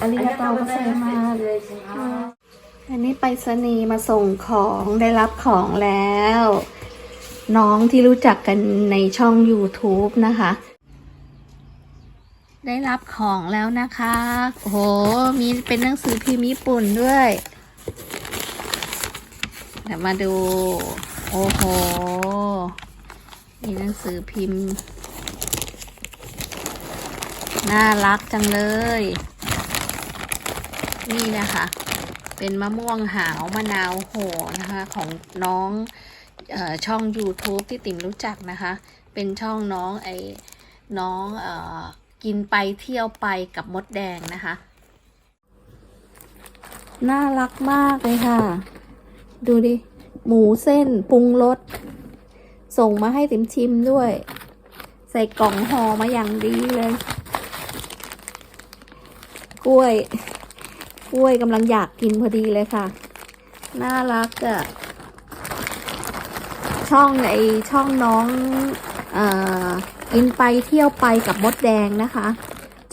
อาริกาโตมาใส่มาอันนี้ไปรษณีย์มาส่งของได้รับของแล้ว น้องที่รู้จักกันในช่อง YouTube นะคะ ได้รับของแล้วนะคะ โอ้โห มีเป็นหนังสือพิมพ์ญี่ปุ่นด้วยเดี๋ยวมาดู โอ้โห มีหนังสือพิมพ์ น่ารักจังเลย นี่นะคะ เป็นมะม่วงหาวมะนาวโหนะคะ ของน้องออช่อง YouTube ที่ติ๋มรู้จักนะคะ เป็นช่องน้องไอ้น้องออกินไปเที่ยวไปกับมดแดงนะคะ น่ารักมากเลยค่ะ ดูดิ หมูเส้นปรุงรสส่งมาให้ติ๋มชิมด้วย ใส่กล่องห่อมาอย่างดีเลย กล้วย กล้วยกำลังอยากกินพอดีเลยค่ะ น่ารักอะช่องไอช่องน้องเอ่อกินไปเที่ยวไปกับมดแดงนะคะ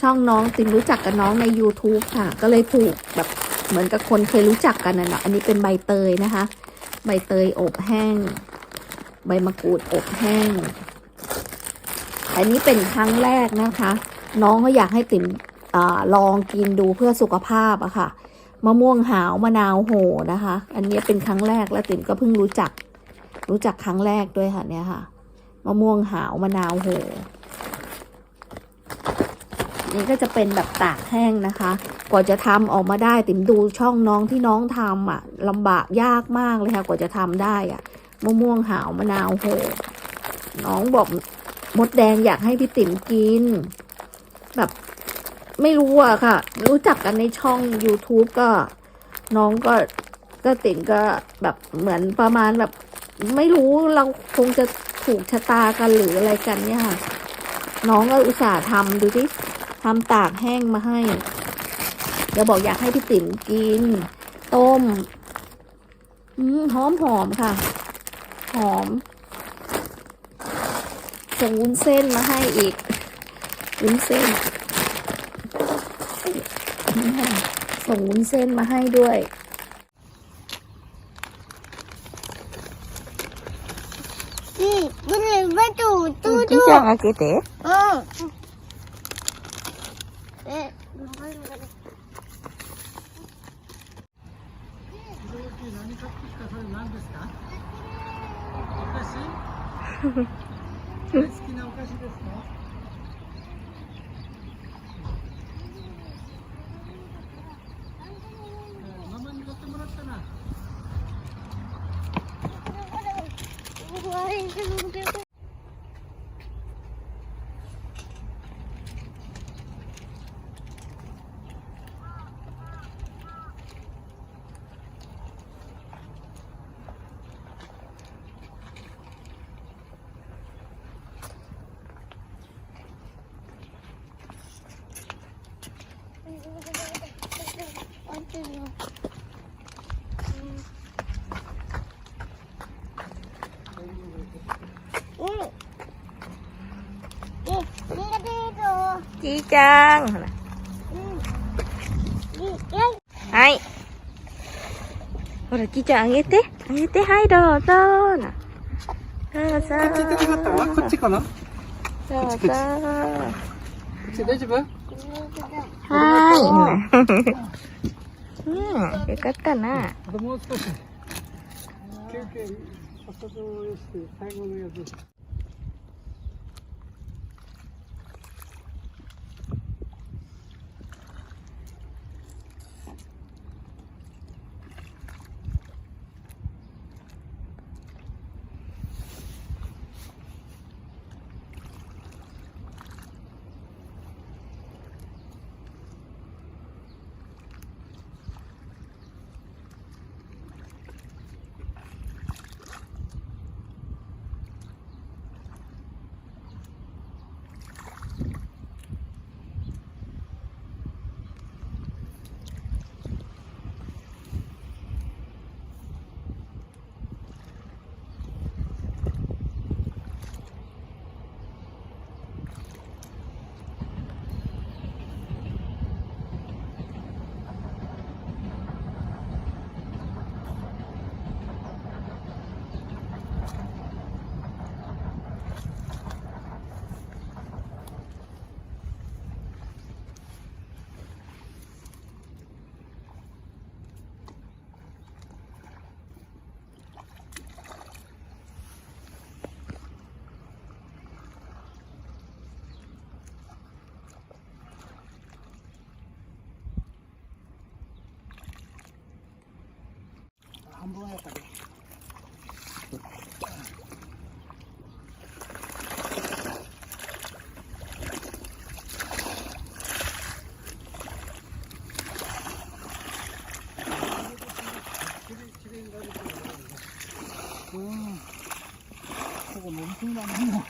ช่องน้องติมรู้จักกับน้องใน YouTube ค่ะ ก็เลยถูกแบบเหมือนกับคนเคยรู้จักกันนะเนาะอันนี้เป็นใบเตยนะคะ ใบเตยอบแห้ง ใบมะกรูดอบแห้ง อันนี้เป็นครั้งแรกนะคะ น้องเขาอยากให้ติ๋ม อลองกินดูเพื่อสุขภาพอะค่ะ มะม่วงหาวมะนาวโหนะคะ อันนี้เป็นครั้งแรกแล้วติ๋มก็เพิ่งรู้จัก รู้จักครั้งแรกด้วยค่ะเนี่ยค่ะ มะม่วงหาวมะนาวโหนี่ก็จะเป็นแบบตากแห้งนะคะ กว่าจะทำออกมาได้ติ๋มดูช่องน้องที่น้องทำอะลำบากยากมากเลยค่ะ กว่าจะทำได้อะมะม่วงหาวมะนาวโหน้องบอกมดแดงอยากให้พี่ติ๋มกิน แบบ ไม่รู้อะค่ะ รู้จักกันในช่อง YouTube ก็น้องก็ก็ติ๋มก็แบบเหมือนประมาณแบบ ไม่รู้เราคงจะถูกชะตากันหรืออะไรกันเนี่ยค่ะ น้องก็อุตส่าห์ทำดูที่ทำตากแห้งมาให้เดี๋ยวบอกอยากให้พี่ติ๋มกิน ต้มอืมหอมหอมค่ะ หอมส่งวุ้นเส้นมาให้อีกวุ้นเส้น นี่ค่ะส่งวุ้นเส้นมาให้ด้วย 응, 문을 봐도 อืมจริงจัง 뚜 뚜. อาเกเตะ 어. 네. いちゃん。ほら。はい。ほら、ちゃんあげて。あげて。はい、どうぞ。などうぞ。こっち行きたかったわこっちかな？こどうぞ。っちっち大丈夫？はい。うん、よかったな。もう少し休憩早速して最後のやつ今もう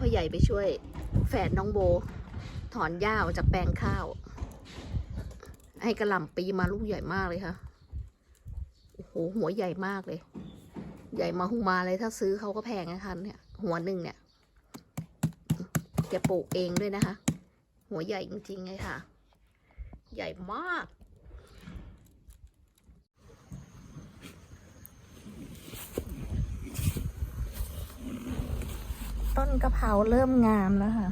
พ่อใหญ่ไปช่วย แฝดน้องโบ ถอนหญ้าออกจากแปลงข้าว ให้กระหล่ำปีมาลูกใหญ่มากเลยค่ะโอ้โหหัวใหญ่มากเลย ใหญ่มาหุมาเลยถ้าซื้อเขาก็แพงนะคะเนี่ย หัวหนึ่งเนี่ยแกปลูกเองด้วยนะคะ หัวใหญ่จริงๆเลยค่ะ ใหญ่มาก ต้นกะเพราเริ่มงามแล้วค่ะ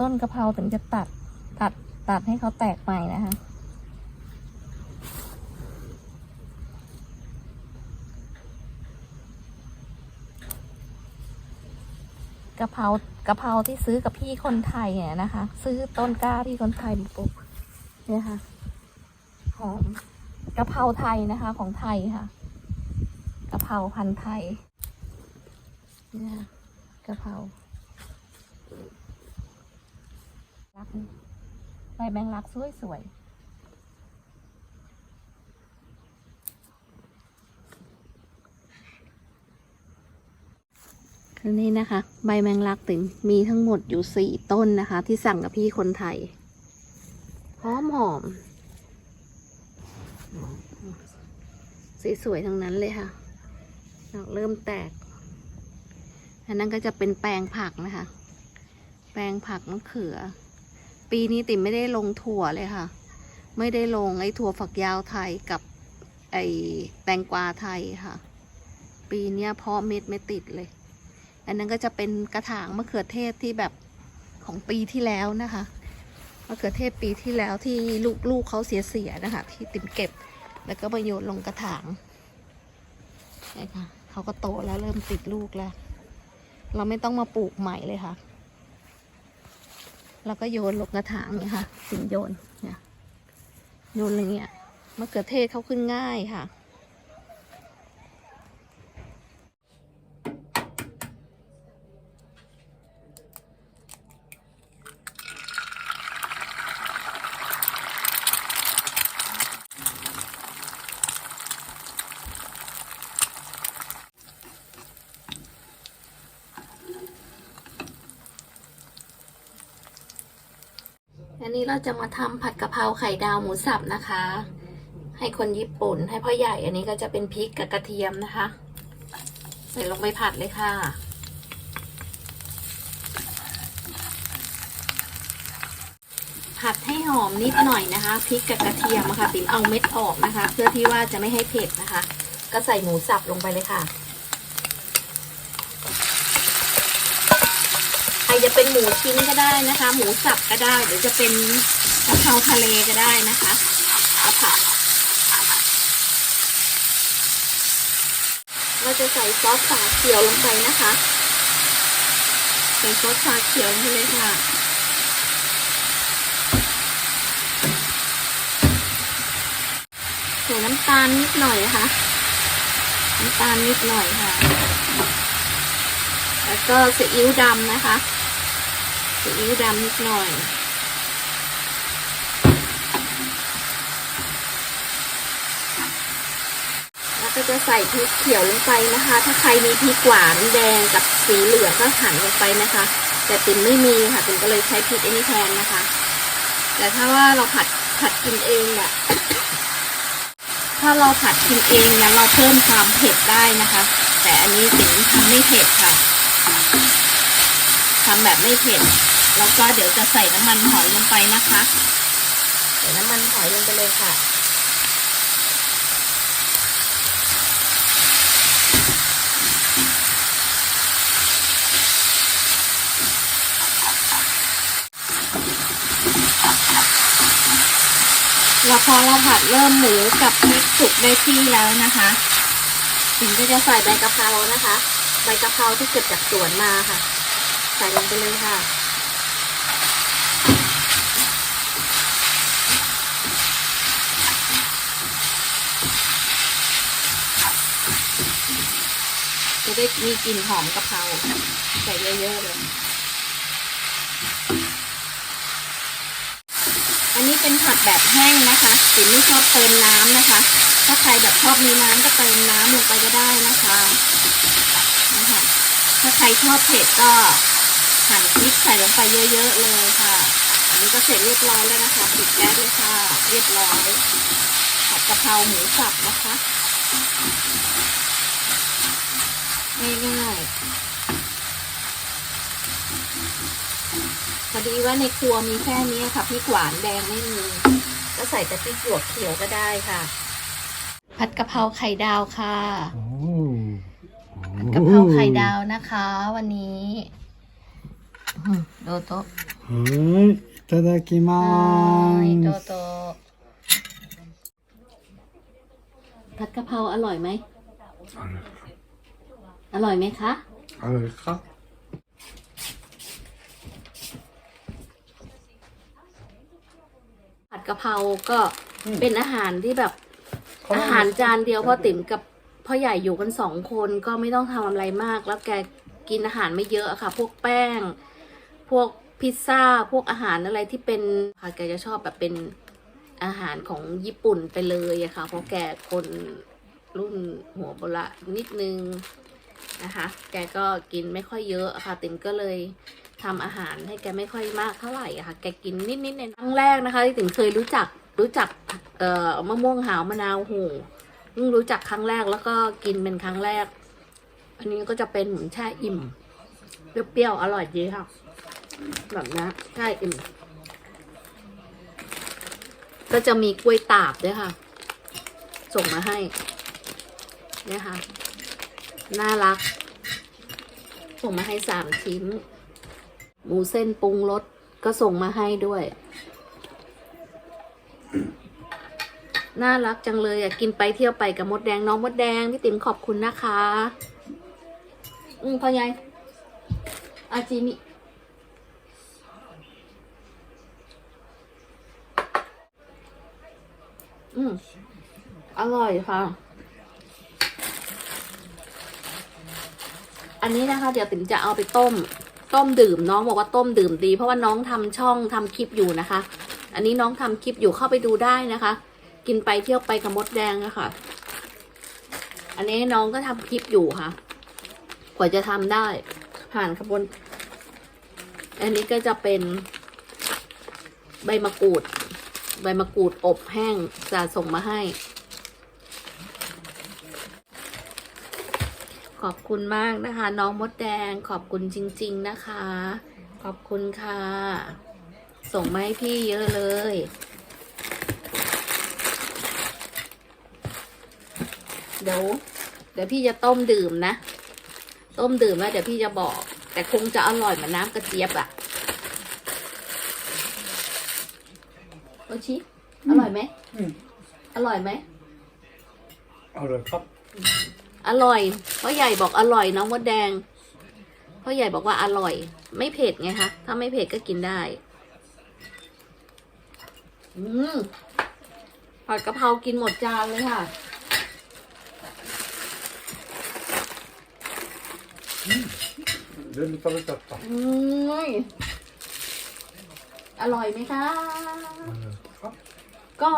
ต้นกะเพราถึงจะตัด ตัด ตัดให้เขาแตกใหม่นะคะ กะเพรากะเพราที่ซื้อกับพี่คนไทยเนี่ยนะคะ ซื้อต้นกล้าพี่คนไทยมาปลูกเนี่ยค่ะ หอมกะเพราไทยนะคะ ของไทยค่ะกะเพราพันธุ์ไทยเนี่ย กะเพรารักใบแมงลักสวยสวยๆคือนี่นะคะ ใบแมงลักถึงมีทั้งหมดอยู่สี่ต้นนะคะ ที่สั่งกับพี่คนไทยหอมหอมสีสวยๆทั้งนั้นเลยค่ะดอกเริ่มแตก อันนั้นก็จะเป็นแปลงผักนะคะ แปลงผักมะเขือ ปีนี้ติ๋มไม่ได้ลงถั่วเลยค่ะ ไม่ได้ลงไอ้ถั่วฝักยาวไทยกับไอ้แตงกวาไทยค่ะ ปีนี้เพาะเม็ดไม่ติดเลย อันนั้นก็จะเป็นกระถางมะเขือเทศที่แบบของปีที่แล้วนะคะมะเขือเทศปีที่แล้วที่ลูกลูกเขาเสียเสียๆนะคะ ที่ติ่มเก็บ แล้วก็มาโยนลงกระถางนี่ค่ะเขาก็โตแล้วเริ่มติดลูกแล้ว เราไม่ต้องมาปลูกใหม่เลยค่ะ แล้วก็โยนลงกระถางเนี่ยค่ะ สิ่งโยนเนี่ยโยนอะไรเงี้ยมะเขือเทศเขาขึ้นง่ายค่ะ เราจะมาทำผัดกะเพราไข่ดาวหมูสับนะคะ ให้คนญี่ปุ่นให้พ่อใหญ่อันนี้ก็จะเป็นพริกกับกระเทียมนะคะ ใส่ลงไปผัดเลยค่ะ ผัดให้หอมนิดหน่อยนะคะพริกกับกระเทียมะค่ะติ๋มเอาเม็ดออกนะคะ เพื่อที่ว่าจะไม่ให้เผ็ดนะคะ ก็ใส่หมูสับลงไปเลยค่ะ ใคร จะเป็นหมูชิ้นก็ได้นะคะ หมูสับก็ได้ หรือจะเป็นกะเพราทะเลก็ได้นะคะเอาผัดเราจะใส่ซอสฝาเขียวลงไปนะคะใส่ซอสฝาเขียวลงไปเลยค่ะใส่น้ำตาลนิดหน่อยนะคะ น้ำตาลนิดหน่อยค่ะ แล้วก็ซีอิ๊วดำนะคะ ซีอิ๊วดำนิดหน่อย แล้วก็จะใส่พริกเขียวลงไปนะคะ ถ้าใครมีพริกหวานแดงกับสีเหลืองก็หั่นลงไปนะคะ แต่ติมไม่มีค่ะติมก็เลยใช้พริกอันนี้แทนนะคะ แต่ถ้าว่าเราผัดผัดกินเองเนี่ยถ้าเราผัดกินเองเนี่ยเราเพิ่มความเผ็ดได้นะคะ แต่อันนี้ติมทำไม่เผ็ดค่ะทำแบบไม่เผ็ด แล้วก็เดี๋ยวจะใส่น้ำมันหอยลงไปนะคะ ใส่น้ำมันหอยลงไปเลยค่ะ เราพอเราผัดเริ่มหมูกับพริกสุกได้ที่แล้วนะคะถึงก็จะใส่ใบกะเพรานะคะ ใบกะเพราที่เก็บจากสวนมาค่ะ ใส่ลงไปเลยค่ะ จะได้มีกลิ่นหอมกะเพราใส่เยอะๆเลย อันนี้เป็นผัดแบบแห้งนะคะติ๋มไม่ชอบเติมน้ำนะคะ ถ้าใครแบบชอบมีน้ำก็เติมน้ำลงไปก็ได้นะคะนะคะ ถ้าใครชอบเผ็ดก็หั่นพริกใส่ลงไปเยอะๆเลยค่ะ อันนี้ก็เสร็จเรียบร้อยแล้วนะคะปิดแก๊สเลยค่ะ เรียบร้อยผัดกะเพราหมูสับนะคะ ง่ายๆพอดีว่าในครัวมีแค่นี้ค่ะพริกหวานแดงไม่มี ก็ใส่แต่พริกหยวกเขียวก็ได้ค่ะ ผัดกะเพราไข่ดาวค่ะ ผัดกะเพราไข่ดาวนะคะ วันนี้อืมโดโตะ はい、いただきま はいโด す。 โตะผัดกะเพราอร่อยไหม อร่อยไหมคะอร่อยครับผัดกะเพราก็เป็นอาหารที่แบบ อาหารจานเดียวพ่อติ๋มกับพ่อใหญ่อยู่กันสองคนก็ไม่ต้องทำอะไรมาก แล้วแกกินอาหารไม่เยอะอะค่ะ พวกแป้ง พวกพิซซ่า พวกอาหารอะไรที่เป็นค่ะแกจะชอบแบบเป็นอาหารของญี่ปุ่นไปเลยอะค่ะ เพราะแกคนรุ่นหัวโบราณนิดนึง นะคะ แกก็กินไม่ค่อยเยอะค่ะ ติ๋มก็เลยทำอาหารให้แกไม่ค่อยมากเท่าไหร่ค่ะ แกกินนิดๆในครั้งแรกนะคะที่ติ๋มเคยรู้จักรู้จักเอ่อมะม่วงหาวมะนาวโหเพิ่งรู้จักครั้งแรกแล้วก็กินเป็นครั้งแรก อันนี้ก็จะเป็นเหมือนแช่อิ่มเปรี้ยวๆอร่อยดีค่ะแบบนี้ใช่อิ่ม ก็จะมีกล้วยตาบด้วยค่ะ ส่งมาให้เนี่ยค่ะ น่ารัก ส่งมาให้สามชิ้น หมูเส้นปรุงรสก็ส่งมาให้ด้วย น่ารักจังเลยอะกินไปเที่ยวไปกับมดแดงน้องมดแดง พี่ติ๋มขอบคุณนะคะ อืมพ่อใหญ่อาจิมิอืม อร่อยค่ะ อันนี้นะคะ เดี๋ยวติ๋มจะเอาไปต้ม ต้มดื่มน้องบอกว่าต้มดื่มดี เพราะว่าน้องทำช่องทำคลิปอยู่นะคะ อันนี้น้องทำคลิปอยู่เข้าไปดูได้นะคะ กินไปเที่ยวไปกับมดแดงนะคะ อันนี้น้องก็ทำคลิปอยู่ค่ะ กว่าจะทำได้ ผ่านขบวน อันนี้ก็จะเป็นใบมะกรูด ใบมะกรูดอบแห้งจะส่งมาให้ ขอบคุณมากนะคะ น้องมดแดงขอบคุณจริง ๆนะคะ ขอบคุณค่ะ ส่งมาให้พี่เยอะเลย เดี๋ยวเดี๋ยวพี่จะต้มดื่มนะ ต้มดื่มแล้วเดี๋ยวพี่จะบอก แต่คงจะอร่อยเหมือนน้ำกระเจี๊ยบอะโอชิ อร่อยไหม อร่อยไหมอร่อยครับ อร่อยพ่อใหญ่บอกอร่อยน้องมดแดงพ่อใหญ่บอกว่าอร่อย ไม่เผ็ดไงคะ ถ้าไม่เผ็ดก็กินได้ อืมผัดกะเพรากินหมดจานเลยค่ะ 全部食べちゃった。 อืมอร่อยไหมคะ ก็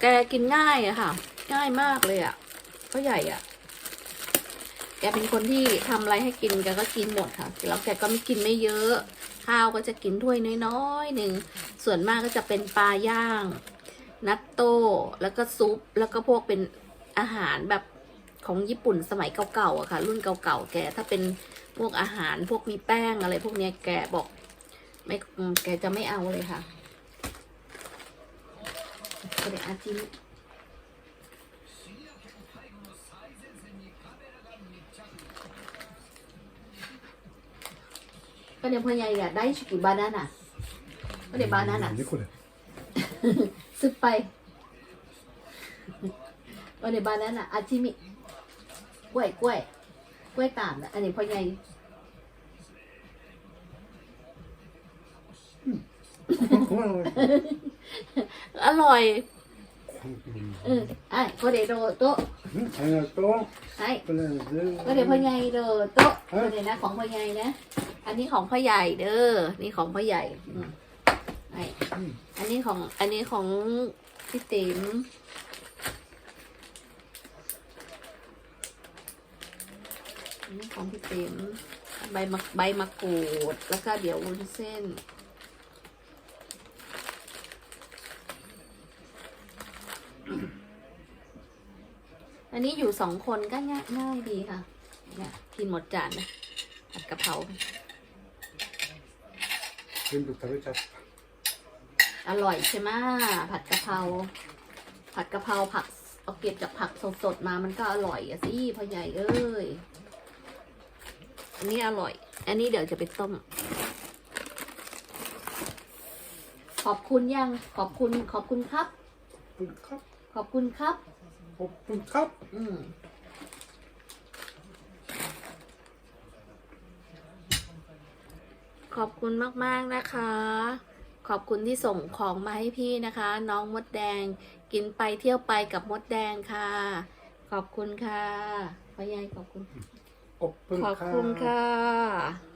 แกกินง่ายอะค่ะ ง่ายมากเลยอะพ่อใหญ่อะ แกเป็นคนที่ทำอะไรให้กินแกก็กินหมดค่ะแล้วแกก็ไม่กินไม่เยอะ ข้าวก็จะกินถ้วยน้อยๆหนึ่งส่วนมากก็จะเป็นปลาย่าง นัตโต้แล้วก็ซุป แล้วก็พวกเป็นอาหารแบบของญี่ปุ่นสมัยเก่าๆอะค่ะ รุ่นเก่าๆแกถ้าเป็นพวกอาหารพวกมีแป้งอะไร พวกเนี้ยแกบอกไม่แกจะไม่เอาเลยค่ะก็เลยอาจิม ก็เดี๋ยวพ่อใหญ่อยากได้ชิกิบานาน่ะก็เดี๋ยวบานาน่ะ 何これ。 ซื้อไป วันในบ้านนั้นอ่ะอาชิมิกล้วยกล้วยกล้วยตามนะอันนี้พ่อใหญ่ อร่อยเออไอ้ก็เดี๋ยวโดโต๊ะ ありがとう。 ไอ้ これ全 ก็เดี๋ยวพ่อใหญ่เด้อโต๊ะก็เดี๋ยวนะของพ่อใหญ่นะ อันนี้ของพ่อใหญ่เด้อ นี่ของพ่อใหญ่อืมไอ้อันนี้ของ อันนี้ของพี่ติ๋มอันนี้ของพี่ติ๋มใบมะใบมะกรูด แล้วก็เดี๋ยววุ้นเส้นอันนี้อยู่สองคนก็ง่ายง่ายดีค่ะเนี่ยกินหมดจานนะผัดกะเพรา กินดูทะเลจัดอร่อยใช่ไหมผัดกะเพราผัดกะเพราผักเอาเก็บจากผักสดๆมามันก็อร่อยอสิพ่อใหญ่เอ้ยอันนี้อร่อย อันนี้เดี๋ยวจะไปต้ม ขอบคุณยังขอบคุณขอบคุณครับ ขอบคุณครับ ขอบคุณครับ ขอบคุณครับ อืม ขอบคุณมากๆนะคะ ขอบคุณที่ส่งของมาให้พี่นะคะ น้องมดแดงกินไปเที่ยวไปกับมดแดงค่ะ ขอบคุณค่ะพ่อใหญ่ขอบคุณ ขอบคุณค่ะ